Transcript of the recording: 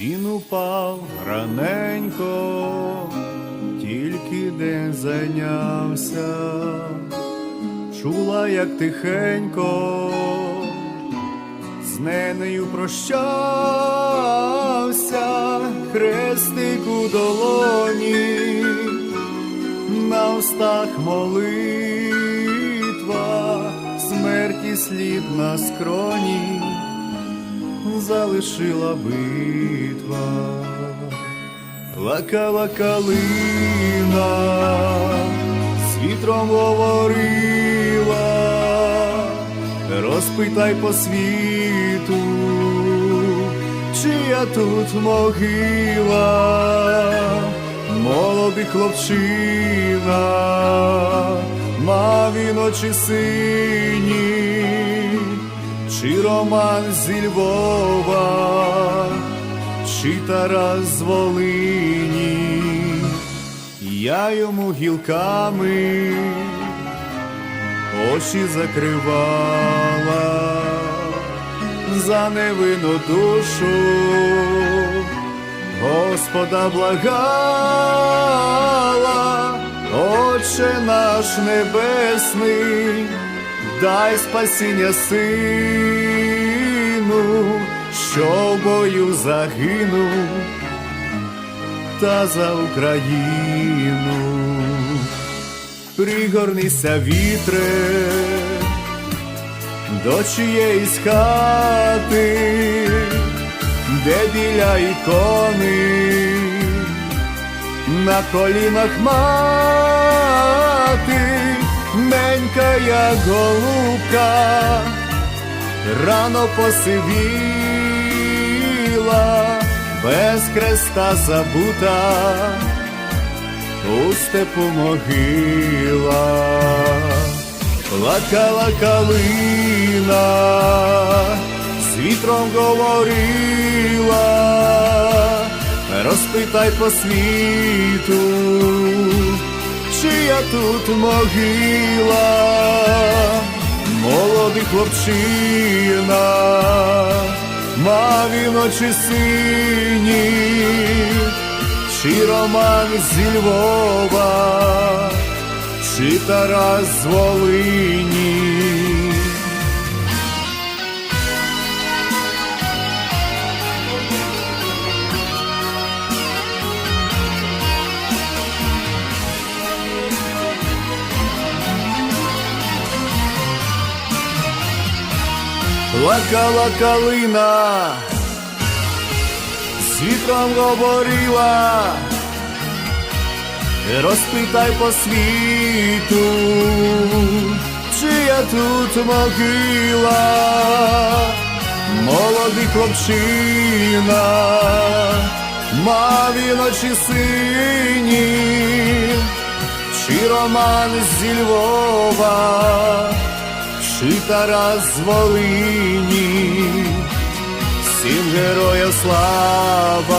Він упав раненько, тільки день зайнявся, чула, як тихенько, з ненею прощався, хрестик у долоні, на устах молитва, смерті слід на скроні залишила битва, лакала калина, з вітром говорила, розпитай по світу, чия тут могила, молодий хлопчина, мав він очі сині чи Роман зі Львова, чи Тарас з Волині, я йому гілками очі закривала. За невинну душу, Господа благала, Отче наш небесний дай спасіння сину, що в загинув, та за Україну. Пригорнися вітре до чиєїсь хати, де біля ікони на колінах мати, ненька як голубка, рано посивіла, без хреста забута, у степу могила, плакала калина, з вітром говорила розпитай по світу, чия тут могила, молодий хлопчина, він сині, чи Роман зі Львова, чи Тарас з Волині. Плакала калина, з вітром говорила, розпитай по світу, чия тут могила, молодий хлопчина, мав він сині, чи Роман зі Львова чи Тарас з Волині, всім героям слава!